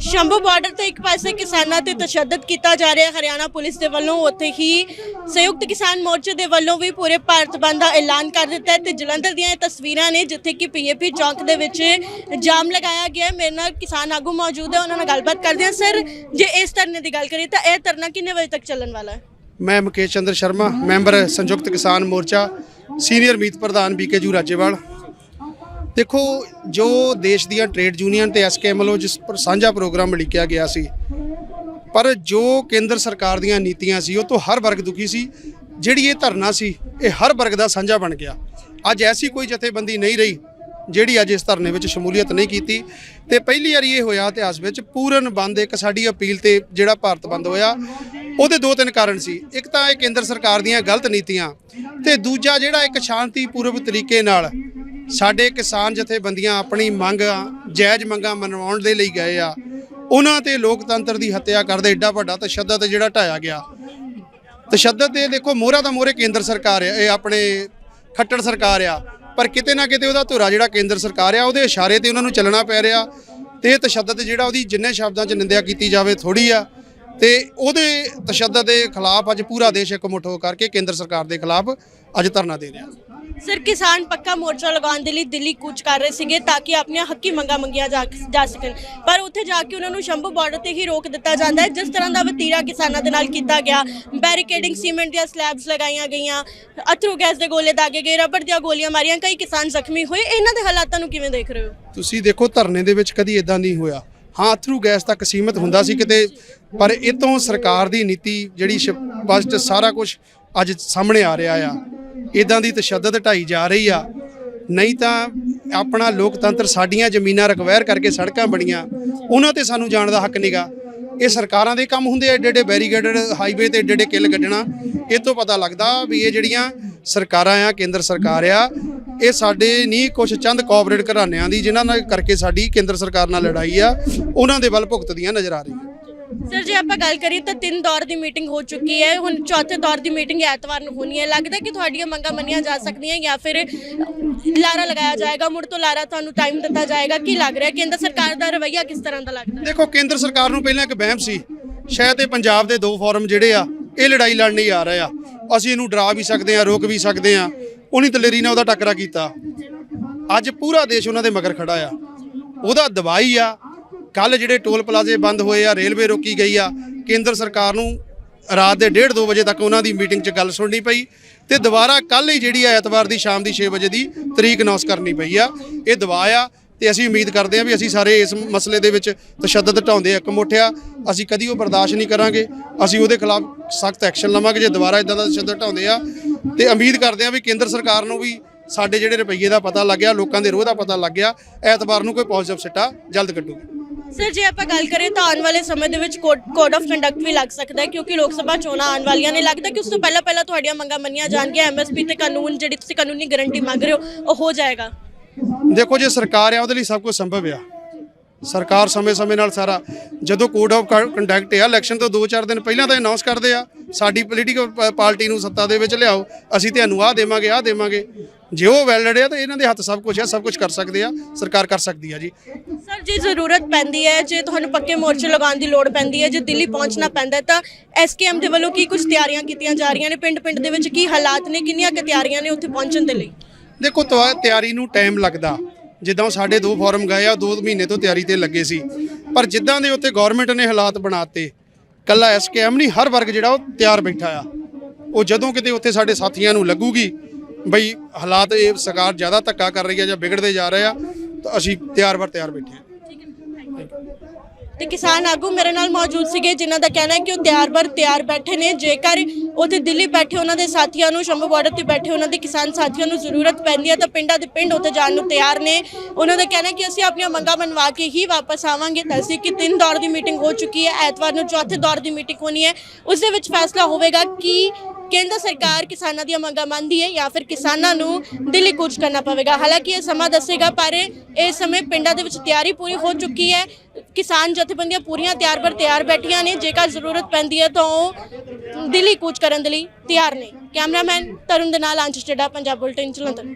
Shambhu border ਤੇ ਇੱਕ ਪਾਸੇ ਕਿਸਾਨਾਂ ਤੇ ਤਸ਼ੱਦਦ ਕੀਤਾ ਜਾ ਰਿਹਾ ਹਰਿਆਣਾ ਪੁਲਿਸ ਦੇ ਵੱਲੋਂ ਉੱਥੇ ਹੀ ਸੰਯੁਕਤ ਕਿਸਾਨ ਮੋਰਚੇ ਦੇ ਵੱਲੋਂ ਵੀ ਪੂਰੇ ਭਾਰਤ ਬੰਦ ਦਾ ਐਲਾਨ ਕਰ ਦਿੱਤਾ ਹੈ ਤੇ ਜਲੰਧਰ ਦੀਆਂ ਇਹ ਤਸਵੀਰਾਂ ਨੇ ਜਿੱਥੇ ਕਿ ਪੀਏਪੀ ਚੌਂਕ ਦੇ ਵਿੱਚ ਜਾਮ ਲਗਾਇਆ ਗਿਆ ਹੈ। ਮੇਰੇ ਨਾਲ ਕਿਸਾਨ ਆਗੂ ਮੌਜੂਦ ਹੈ, ਉਹਨਾਂ ਨਾਲ ਗੱਲਬਾਤ ਕਰਦੇ ਹਾਂ। ਸਰ, ਜੇ ਇਸ ਧਰਨੇ ਦੀ ਗੱਲ ਕਰੀਏ ਤਾਂ ਇਹ ਧਰਨਾ ਕਿੰਨੇ ਵਜੇ ਤੱਕ ਚੱਲਣ ਵਾਲਾ ਹੈ? ਮੈਂ ਮੁਕੇਸ਼ ਚੰਦਰ ਸ਼ਰਮਾ, ਮੈਂਬਰ ਸੰਯੁਕਤ ਕਿਸਾਨ ਮੋਰਚਾ, ਸੀਨੀਅਰ ਮੀਤ ਪ੍ਰਧਾਨ ਬੀਕੇ ਜੂ ਰਾਜੇਵਾਲ। ਦੇਖੋ, ਜੋ ਦੇਸ਼ ਦੀਆਂ ਟ੍ਰੇਡ ਯੂਨੀਅਨ ਤੇ ਐਸਕੇਐਮ ਵੱਲੋਂ ਜਿਸ ਪਰ ਸਾਂਝਾ ਪ੍ਰੋਗਰਾਮ ਲਿਖਿਆ ਗਿਆ ਸੀ, ਪਰ ਜੋ ਕੇਂਦਰ ਸਰਕਾਰ ਦੀਆਂ ਨੀਤੀਆਂ ਸੀ, ਉਹ ਤੋਂ ਹਰ ਵਰਗ ਦੁਖੀ ਸੀ। ਜਿਹੜੀ ਇਹ ਧਰਨਾ ਸੀ, ਇਹ ਹਰ ਵਰਗ ਦਾ ਸਾਂਝਾ ਬਣ ਗਿਆ। ਅੱਜ ਐਸੀ ਕੋਈ ਜਥੇਬੰਦੀ ਨਹੀਂ ਰਹੀ, ਜਿਹੜੀ ਅੱਜ ਇਸ ਧਰਨੇ ਵਿੱਚ ਸ਼ਮੂਲੀਅਤ ਨਹੀਂ ਕੀਤੀ। ਤੇ ਪਹਿਲੀ ਵਾਰੀ ਇਹ ਹੋਇਆ ਇਤਿਹਾਸ ਵਿੱਚ, ਪੂਰਨ ਬੰਦ ਇੱਕ ਸਾਡੀ ਅਪੀਲ ਤੇ ਜਿਹੜਾ ਭਾਰਤ ਬੰਦ ਹੋਇਆ, ਉਹਦੇ ਦੋ ਤਿੰਨ ਕਾਰਨ ਸੀ। ਇੱਕ ਤਾਂ ਇਹ ਕੇਂਦਰ ਸਰਕਾਰ ਦੀਆਂ ਗਲਤ ਨੀਤੀਆਂ, ਤੇ ਦੂਜਾ ਜਿਹੜਾ ਇੱਕ ਸ਼ਾਂਤੀ ਸ਼ਾਂਤੀਪੂਰਵਕ ਤਰੀਕੇ ਨਾਲ ਸਾਡੇ ਕਿਸਾਨ ਜਥੇਬੰਦੀਆਂ ਆਪਣੀ ਮੰਗ, ਜਾਇਜ਼ ਮੰਗਾਂ ਮਨਵਾਉਣ ਦੇ ਲਈ ਗਏ ਆ। ਉਹਨਾਂ ਤੇ ਲੋਕਤੰਤਰ ਦੀ ਹੱਤਿਆ ਕਰਦੇ ਏਡਾ ਵੱਡਾ ਤਸ਼ੱਦਦ ਜਿਹੜਾ ਢਾਇਆ ਗਿਆ। ਤਸ਼ੱਦਦ ਦੇ ਦੇਖੋ, ਮੋਹਰਾ ਦਾ ਮੋਹਰੇ ਕੇਂਦਰ ਸਰਕਾਰ ਆ, ਇਹ ਆਪਣੇ ਖੱਟੜ ਸਰਕਾਰ ਆ। ਪਰ ਕਿਤੇ ਨਾ ਕਿਤੇ ਉਹਦਾ ਧੁਰਾ ਜਿਹੜਾ ਕੇਂਦਰ ਸਰਕਾਰ ਆ, ਉਹਦੇ ਇਸ਼ਾਰੇ ਤੇ ਉਹਨਾਂ ਨੂੰ ਚੱਲਣਾ ਪੈ ਰਿਹਾ। ਤੇ ਇਹ ਤਸ਼ੱਦਦ ਜਿਹੜਾ ਉਹਦੀ ਜਿੰਨੇ ਸ਼ਬਦਾਂ 'ਚ ਨਿੰਦਿਆ ਕੀਤੀ ਜਾਵੇ ਥੋੜੀ ਆ। ਤੇ ਉਹਦੇ ਤਸ਼ੱਦਦ ਦੇ ਖਿਲਾਫ ਅੱਜ ਪੂਰਾ ਦੇਸ਼ ਇਕਮੁੱਠ ਹੋ ਕਰਕੇ ਕੇਂਦਰ ਸਰਕਾਰ ਦੇ ਖਿਲਾਫ ਅੱਜ ਧਰਨਾ ਦੇ ਰਿਹਾ। ਸਰ, ਕਿਸਾਨ ਪੱਕਾ ਮੋਰਚਾ ਲਗਾਉਣ ਦੇ ਲਈ ਦਿੱਲੀ ਕੂਚ ਕਰ ਰਹੇ ਸੀਗੇ ਤਾਂ ਕਿ ਆਪਣੀਆਂ ਹੱਕੀ ਮੰਗਾਂ ਮੰਗੀਆਂ ਜਾ ਜਾ ਸਕਣ। ਪਰ ਉੱਥੇ ਜਾ ਕੇ ਉਹਨਾਂ ਨੂੰ ਸ਼ੰਭੂ ਬਾਰਡਰ ਤੇ ਹੀ ਰੋਕ ਦਿੱਤਾ ਜਾਂਦਾ ਹੈ, ਜਿਸ ਤਰ੍ਹਾਂ ਦਾ ਵਤੀਰਾ ਕਿਸਾਨਾਂ ਦੇ ਨਾਲ ਕੀਤਾ ਗਿਆ। ਬੈਰੀਕੇਡਿੰਗ ਸੀਮੈਂਟ ਦੀਆਂ ਸਲੈਬਸ ਲਗਾਈਆਂ ਗਈਆਂ, ਅਥਰੂ ਗੈਸ ਦੇ ਗੋਲੇ ਦਾਗੇ ਗਏ, ਰਬੜ ਦੀਆਂ ਗੋਲੀਆਂ ਮਾਰੀਆਂ, ਕਈ ਕਿਸਾਨ ਜ਼ਖਮੀ ਹੋਏ। ਇਹਨਾਂ ਦੇ ਹਾਲਾਤਾਂ ਨੂੰ ਕਿਵੇਂ ਦੇਖ ਰਹੇ ਹੋ? ਤੁਸੀਂ ਦੇਖੋ, ਧਰਨੇ ਦੇ ਵਿੱਚ ਕਦੀ ਇਦਾਂ ਨਹੀਂ ਹੋਇਆ। ਹਾਂ, ਅਥਰੂ ਗੈਸ ਤੱਕ ਸੀਮਿਤ ਹੁੰਦਾ ਸੀ ਕਿਤੇ, ਪਰ ਇਹ ਤੋਂ ਸਰਕਾਰ ਦੀ ਨੀਤੀ ਜਿਹੜੀ ਸਪਸ਼ਟ ਸਾਰਾ ਕੁਝ ਅੱਜ ਸਾਹਮਣੇ ਆ ਰਿਹਾ ਆ। ਇਦਾਂ ਦੀ ਤਸ਼ੱਦਦ ਢਾਈ ਜਾ ਰਹੀ ਆ। ਨਹੀਂ ਤਾਂ ਆਪਣਾ ਲੋਕਤੰਤਰ ਸਾਡੀਆਂ ਜ਼ਮੀਨਾਂ ਰਿਕਵਾਇਰ ਕਰਕੇ ਸੜਕਾਂ ਬਣੀਆਂ, ਉਹਨਾਂ ਤੇ ਸਾਨੂੰ ਜਾਣ ਦਾ ਹੱਕ ਨਹੀਂਗਾ ਇਹ ਸਰਕਾਰਾਂ ਦੇ ਕੰਮ ਹੁੰਦੇ ਆ, ਏਡੇ ਏਡੇ ਬੈਰੀਗੇਡਡ ਹਾਈਵੇ ਤੇ ਏਡੇ ਏਡੇ ਕਿੱਲ ਗੱਡਣਾ ਇਹ ਤੋਂ ਪਤਾ ਲੱਗਦਾ ਵੀ ਇਹ ਜਿਹੜੀਆਂ ਸਰਕਾਰਾਂ ਆ, ਕੇਂਦਰ ਸਰਕਾਰ ਆ, ਇਹ ਸਾਡੇ ਨਹੀਂ ਕੁਝ ਚੰਦ ਕੋਆਪਰੇਟ ਘਰਾਣਿਆਂ ਦੀ, ਜਿਨ੍ਹਾਂ ਨਾਲ ਕਰਕੇ ਸਾਡੀ ਕੇਂਦਰ ਸਰਕਾਰ ਨਾਲ ਲੜਾਈ ਆ, ਉਹਨਾਂ ਦੇ ਵੱਲ ਭੁਗਤਦੀਆਂ ਨਜ਼ਰ ਆ ਰਹੀਆਂ। ਸਰ ਜੇ, ਆਪਾਂ ਗੱਲ ਕਰੀਏ ਤਾਂ ਤਿੰਨ ਦੌਰ ਦੀ ਮੀਟਿੰਗ ਹੋ ਚੁੱਕੀ ਹੈ। ਹੁਣ ਚੌਥੇ ਦੌਰ ਦੀ ਮੀਟਿੰਗ ਐਤਵਾਰ ਨੂੰ ਹੋਣੀ ਹੈ। ਲੱਗਦਾ ਕਿ ਤੁਹਾਡੀਆਂ ਮੰਗਾਂ ਮੰਨੀਆਂ ਜਾ ਸਕਦੀਆਂ ਜਾਂ ਫਿਰ ਲਾਰਾ ਲਗਾਇਆ ਜਾਏਗਾ। ਮੁੜ ਤੋਂ ਲਾਰਾ ਤੁਹਾਨੂੰ ਟਾਈਮ ਦਿੱਤਾ ਜਾਏਗਾ। ਕੀ ਲੱਗ ਰਿਹਾ? ਕੇਂਦਰ ਸਰਕਾਰ ਦਾ ਰਵੱਈਆ ਕਿਸ ਤਰ੍ਹਾਂ ਦਾ ਲੱਗਦਾ? ਦੇਖੋ, ਕੇਂਦਰ ਸਰਕਾਰ ਨੂੰ ਪਹਿਲਾਂ ਇੱਕ ਵਹਿਮ ਸੀ। ਸ਼ਾਇਦ ਇਹ ਪੰਜਾਬ ਦੇ ਦੋ ਫੋਰਮ ਜਿਹੜੇ ਆ, ਇਹ ਲੜਾਈ ਲੜਨ ਨਹੀਂ ਆ ਰਹੇ ਆ। ਅਸੀਂ ਇਹਨੂੰ ਡਰਾ ਵੀ ਸਕਦੇ ਆ, ਰੋਕ ਵੀ ਸਕਦੇ ਆ। ਉਹਨੀ ਦਲੇਰੀ ਨਾਲ ਉਹਦਾ ਟੱਕਰਾ ਕੀਤਾ। ਅੱਜ ਪੂਰਾ ਦੇਸ਼ ਉਹਨਾਂ ਦੇ ਮਗਰ ਖੜਾ ਆ। ਉਹਦਾ ਦਵਾਈ ਆ। ਕੱਲ ਜਿਹੜੇ ਟੋਲ ਪਲਾਜ਼ੇ ਬੰਦ ਹੋਏ ਆ, ਰੇਲਵੇ ਰੋਕੀ ਗਈ ਆ, ਕੇਂਦਰ ਸਰਕਾਰ ਨੂੰ ਰਾਤ ਦੇ 1:30 2 ਵਜੇ ਤੱਕ ਉਹਨਾਂ ਦੀ ਮੀਟਿੰਗ 'ਚ ਗੱਲ ਸੁਣਨੀ ਪਈ ਤੇ ਦੁਬਾਰਾ ਕੱਲ ਹੀ ਜਿਹੜੀ ਆ ਐਤਵਾਰ ਦੀ ਸ਼ਾਮ ਦੀ 6 ਵਜੇ ਦੀ ਤਰੀਕ ਅਨਾਉਂਸ ਕਰਨੀ ਪਈ ਆ। ਇਹ ਦਵਾ ਆ ਤੇ ਅਸੀਂ ਉਮੀਦ ਕਰਦੇ ਹਾਂ ਵੀ ਅਸੀਂ ਸਾਰੇ ਇਸ ਮਸਲੇ ਦੇ ਵਿੱਚ ਤਸ਼ੱਦਦ ਢਾਉਂਦੇ ਇੱਕ ਮੁੱਠਿਆ ਅਸੀਂ ਕਦੀ ਉਹ ਬਰਦਾਸ਼ਤ ਨਹੀਂ ਕਰਾਂਗੇ। ਅਸੀਂ ਉਹਦੇ ਖਿਲਾਫ ਸਖਤ ਐਕਸ਼ਨ ਲਵਾਂਗੇ, ਜੇ ਦੁਬਾਰਾ ਇਦਾਂ ਦਾ ਤਸ਼ੱਦਦ ਢਾਉਂਦੇ ਆ ਤੇ ਉਮੀਦ ਕਰਦੇ ਹਾਂ ਵੀ ਕੇਂਦਰ ਸਰਕਾਰ ਨੂੰ ਵੀ ਸਾਡੇ ਜਿਹੜੇ ਰੁਪਈਏ ਦਾ ਪਤਾ ਲੱਗ ਗਿਆ ਲੋਕਾਂ ਦੇ ਰੋਹ ਦਾ ਪਤਾ ਲੱਗ ਗਿਆ ਐਤਵਾਰ ਨੂੰ ਕੋਈ ਪੋਜ਼ਿਟਿਵ ਸਿੱਟਾ ਜਲਦ ਕੱਢੂਗੀ। ਸਰ ਜੇ ਆਪਾਂ ਗੱਲ ਕਰੀਏ ਤਾਂ ਆਉਣ ਵਾਲੇ ਸਮੇਂ ਦੇ ਵਿੱਚ ਕੋਡ ਆਫ ਕੰਡਕਟ ਵੀ ਲੱਗ ਸਕਦਾ ਹੈ ਕਿਉਂਕਿ ਲੋਕ ਸਭਾ ਚੋਣਾਂ ਆਉਣ ਵਾਲੀਆਂ ਨੇ। ਲੱਗਦਾ ਕਿ ਉਸ ਤੋਂ ਪਹਿਲਾਂ ਪਹਿਲਾਂ ਤੁਹਾਡੀਆਂ ਮੰਗਾਂ ਮੰਨੀਆਂ ਜਾਣਗੀਆਂ। ਐਮਐਸਪੀ ਤੇ ਕਾਨੂੰਨ ਜਿਹੜੀ ਤੁਸੀਂ ਕਾਨੂੰਨੀ ਗਾਰੰਟੀ ਮੰਗ ਰਹੇ ਹੋ, ਉਹ ਹੋ ਜਾਏਗਾ। ਦੇਖੋ ਜੇ, ਸਰਕਾਰ ਆ, ਉਹਦੇ ਲਈ ਸਭ ਕੁਝ ਸੰਭਵ ਆ। ਸਰਕਾਰ ਸਮੇਂ-ਸਮੇਂ ਨਾਲ ਸਾਰਾ ਜਦੋਂ ਕੋਡ ਆਫ ਕੰਡਕਟ ਆ ਇਲੈਕਸ਼ਨ ਤੋਂ 2-4 ਦਿਨ ਪਹਿਲਾਂ ਤਾਂ ਅਨਾਉਂਸ ਕਰਦੇ ਆ ਸਾਡੀ ਪੋਲੀਟੀਕਲ ਪਾਰਟੀ ਨੂੰ ਸੱਤਾ ਦੇ ਵਿੱਚ ਲਿਆਓ ਅਸੀਂ ਤੁਹਾਨੂੰ ਆਹ ਦੇਵਾਂਗੇ ਆਹ ਦੇਵਾਂਗੇ। ਜੇ ਉਹ ਵੈਲਿਡ ਆ ਤਾਂ ਇਹਨਾਂ ਦੇ ਹੱਥ ਸਭ ਕੁਝ ਆ ਸਭ ਕੁਝ ਕਰ ਸਕਦੇ ਆ ਸਰਕਾਰ ਕਰ ਸਕਦੀ ਆ ਜੀ। ਸਰ ਜੇ ਜ਼ਰੂਰਤ ਪੈਂਦੀ ਹੈ ਜੇ ਤੁਹਾਨੂੰ ਪੱਕੇ ਮੋਰਚੇ ਲਗਾਉਣ ਦੀ ਲੋੜ ਪੈਂਦੀ ਹੈ ਜੇ ਦਿੱਲੀ ਪਹੁੰਚਣਾ ਪੈਂਦਾ ਹੈ ਤਾਂ ਐਸਕੇਐਮ ਦੇ ਵੱਲੋਂ ਕੀ ਕੁਝ ਤਿਆਰੀਆਂ ਕੀਤੀਆਂ ਜਾ ਰਹੀਆਂ ਨੇ? ਪਿੰਡ-ਪਿੰਡ ਦੇ ਵਿੱਚ ਕੀ ਹਾਲਾਤ ਨੇ? ਕਿੰਨੀਆਂ ਕੁ ਤਿਆਰੀਆਂ ਨੇ ਉੱਥੇ ਪਹੁੰਚਣ ਦੇ ਲਈ? ਦੇਖੋ ਤਿਆਰੀ ਨੂੰ ਟਾਈਮ ਲੱਗਦਾ। ਜਿੱਦਾਂ ਉਹ ਸਾਡੇ ਦੋ ਫੋਰਮ ਗਏ ਆ ਦੋ ਮਹੀਨੇ ਤੋਂ ਤਿਆਰੀ ਤੇ ਲੱਗੇ ਸੀ। ਪਰ ਜਿੱਦਾਂ ਦੇ ਉੱਤੇ ਗਵਰਨਮੈਂਟ ਨੇ ਹਾਲਾਤ ਬਣਾਤੇ, ਕੱਲਾ ਐਸਕੇਐਮ ਨਹੀਂ ਹਰ ਵਰਗ ਜਿਹੜਾ ਉਹ ਤਿਆਰ ਬੈਠਾ ਆ। ਉਹ ਜਦੋਂ ਕਿਤੇ ਉੱਥੇ ਸਾਡੇ ਸਾਥੀਆਂ ਨੂੰ ਲੱਗੂਗੀ, ਬਈ ਹਾਲਾਤ ਇਹ ਸਰਕਾਰ ਜ਼ਿਆਦਾ ਧੱਕਾ ਕਰ ਰਹੀ ਹੈ ਜਾਂ ਵਿਗੜਦੇ ਜਾ ਰਹੇ ਆ, ਤਾਂ ਅਸੀਂ ਤਿਆਰ ਬਰ ਤਿਆਰ ਬੈਠੇ ਆ। ਤੇ ਕਿਸਾਨ ਆਗੂ ਮੇਰੇ ਨਾਲ ਮੌਜੂਦ ਸੀਗੇ, ਜਿਨ੍ਹਾਂ ਦਾ ਕਹਿਣਾ ਹੈ ਕਿ ਉਹ ਤਿਆਰ ਬਰ ਤਿਆਰ ਬੈਠੇ ਨੇ। ਜੇਕਰ ਉੱਥੇ ਦਿੱਲੀ ਬੈਠੇ ਉਹਨਾਂ ਦੇ ਸਾਥੀਆਂ ਨੂੰ, ਸ਼ੰਭੂ ਬਾਰਡਰ ਤੇ ਬੈਠੇ ਉਹਨਾਂ ਦੇ ਕਿਸਾਨ ਸਾਥੀਆਂ ਨੂੰ ਜ਼ਰੂਰਤ ਪੈਂਦੀ ਹੈ, ਤਾਂ ਪਿੰਡਾਂ ਦੇ ਪਿੰਡ ਉੱਥੇ ਜਾਣ ਨੂੰ ਤਿਆਰ ਨੇ। ਉਹਨਾਂ ਦਾ ਕਹਿਣਾ ਕਿ ਅਸੀਂ ਆਪਣੀਆਂ ਮੰਗਾਂ ਮੰਨਵਾ ਕੇ ਹੀ ਵਾਪਸ ਆਵਾਂਗੇ ਦੱਸੀ ਕਿ ਤਿੰਨ ਦੌਰ ਦੀ ਮੀਟਿੰਗ ਹੋ ਚੁੱਕੀ ਹੈ, ਐਤਵਾਰ ਨੂੰ ਚੌਥੇ ਦੌਰ ਦੀ ਮੀਟਿੰਗ ਹੋਣੀ ਹੈ। ਉਸ ਦੇ ਵਿੱਚ ਫੈਸਲਾ ਹੋਵੇਗਾ ਕਿ ਕੇਂਦਰ ਸਰਕਾਰ ਕਿਸਾਨਾਂ ਦੀਆਂ ਮੰਗਾਂ ਮੰਨਦੀ ਹੈ ਜਾਂ ਫਿਰ ਕਿਸਾਨਾਂ ਨੂੰ ਦਿੱਲੀ ਕੂਚ ਕਰਨਾ ਪਵੇਗਾ। ਹਾਲਾਂਕਿ ਇਹ ਸਮਾਂ ਦੱਸੇਗਾ, ਪਰ ਇਹ ਸਮੇਂ ਪਿੰਡਾਂ ਦੇ ਵਿੱਚ ਤਿਆਰੀ ਪੂਰੀ ਹੋ ਚੁੱਕੀ ਹੈ। ਕਿਸਾਨ ਜਥੇਬੰਦੀਆਂ ਪੂਰੀਆਂ ਤਿਆਰ ਬਰ ਤਿਆਰ ਬੈਠੀਆਂ ਨੇ। ਜੇਕਰ ਜ਼ਰੂਰਤ ਪੈਂਦੀ ਹੈ ਤਾਂ ਉਹ ਦਿੱਲੀ ਕੂਚ ਕਰਨ ਦੇ ਲਈ ਤਿਆਰ ਨੇ। ਕੈਮਰਾਮੈਨ ਤਰੁਣ ਦੇ ਨਾਲ ਅੰਸ਼ ਚੱਡਾ ਪੰਜਾਬ ਬੁਲਟਨ, ਜਲੰਧਰ।